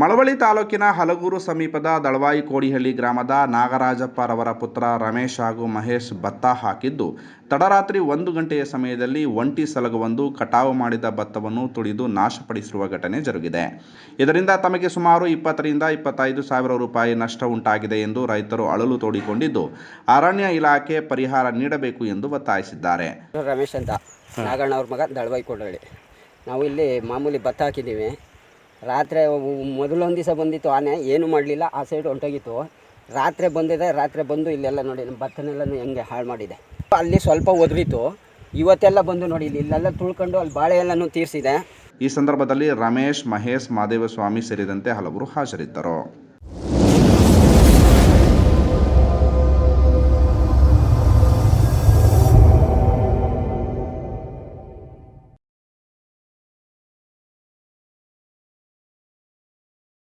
ಮಳವಳ್ಳಿ ತಾಲೂಕಿನ ಹಲಗೂರು ಸಮೀಪದ ದಳವಾಯಿ ಕೋಡಿಹಳ್ಳಿ ಗ್ರಾಮದ ನಾಗರಾಜಪ್ಪರವರ ಪುತ್ರ ರಮೇಶ್ ಹಾಗೂ ಮಹೇಶ್ ಭತ್ತ ಹಾಕಿದ್ದು, ತಡರಾತ್ರಿ ಒಂದು ಗಂಟೆಯ ಸಮಯದಲ್ಲಿ ಒಂಟಿ ಸಲಗವೊಂದು ಕಟಾವು ಮಾಡಿದ ಭತ್ತವನ್ನು ತುಳಿದು ನಾಶಪಡಿಸಿರುವ ಘಟನೆ ಜರುಗಿದೆ. ಇದರಿಂದ ತಮಗೆ ಸುಮಾರು ಇಪ್ಪತ್ತರಿಂದ ಇಪ್ಪತ್ತೈದು ಸಾವಿರ ರೂಪಾಯಿ ನಷ್ಟ ಉಂಟಾಗಿದೆ ಎಂದು ರೈತರು ಅಳಲು ತೋಡಿಕೊಂಡಿದ್ದು, ಅರಣ್ಯ ಇಲಾಖೆ ಪರಿಹಾರ ನೀಡಬೇಕು ಎಂದು ಒತ್ತಾಯಿಸಿದ್ದಾರೆ. ರಮೇಶ್ ಅಂತ. ನಾಗಣ್ಣ ಅವ್ರ ಮಗ ದಳವಾಯಿ ಕೋಡಹಳ್ಳಿ ನಾವು ಇಲ್ಲಿ ಮಾಮೂಲಿ ಭತ್ತ ಹಾಕಿದ್ದೀವಿ. ರಾತ್ರಿ ಮೊದಲೊಂದು ದಿವಸ ಬಂದಿತ್ತು, ಆನೆ ಏನು ಮಾಡಲಿಲ್ಲ, ಆ ಸೈಡ್ ಹೊಂಟೋಗಿತ್ತು. ರಾತ್ರಿ ಬಂದಿದೆ, ರಾತ್ರಿ ಬಂದು ಇಲ್ಲೆಲ್ಲ ನೋಡಿ, ನಮ್ಮ ಭತ್ತನೆಲ್ಲನೂ ಹೆಂಗೆ ಹಾಳು ಮಾಡಿದೆ. ಅಲ್ಲಿ ಸ್ವಲ್ಪ ಒದರಿತು ಇವತ್ತೆಲ್ಲ ಬಂದು ನೋಡಿ, ಇಲ್ಲಿ ಇಲ್ಲೆಲ್ಲ ತುಳ್ಕೊಂಡು ಅಲ್ಲಿ ಬಾಳೆ ಎಲ್ಲನೂ ತೀರಿಸಿದೆ. ಈ ಸಂದರ್ಭದಲ್ಲಿ ರಮೇಶ್, ಮಹೇಶ್ ಮಾದೇವಸ್ವಾಮಿ ಸೇರಿದಂತೆ ಹಲವರು ಹಾಜರಿದ್ದರು.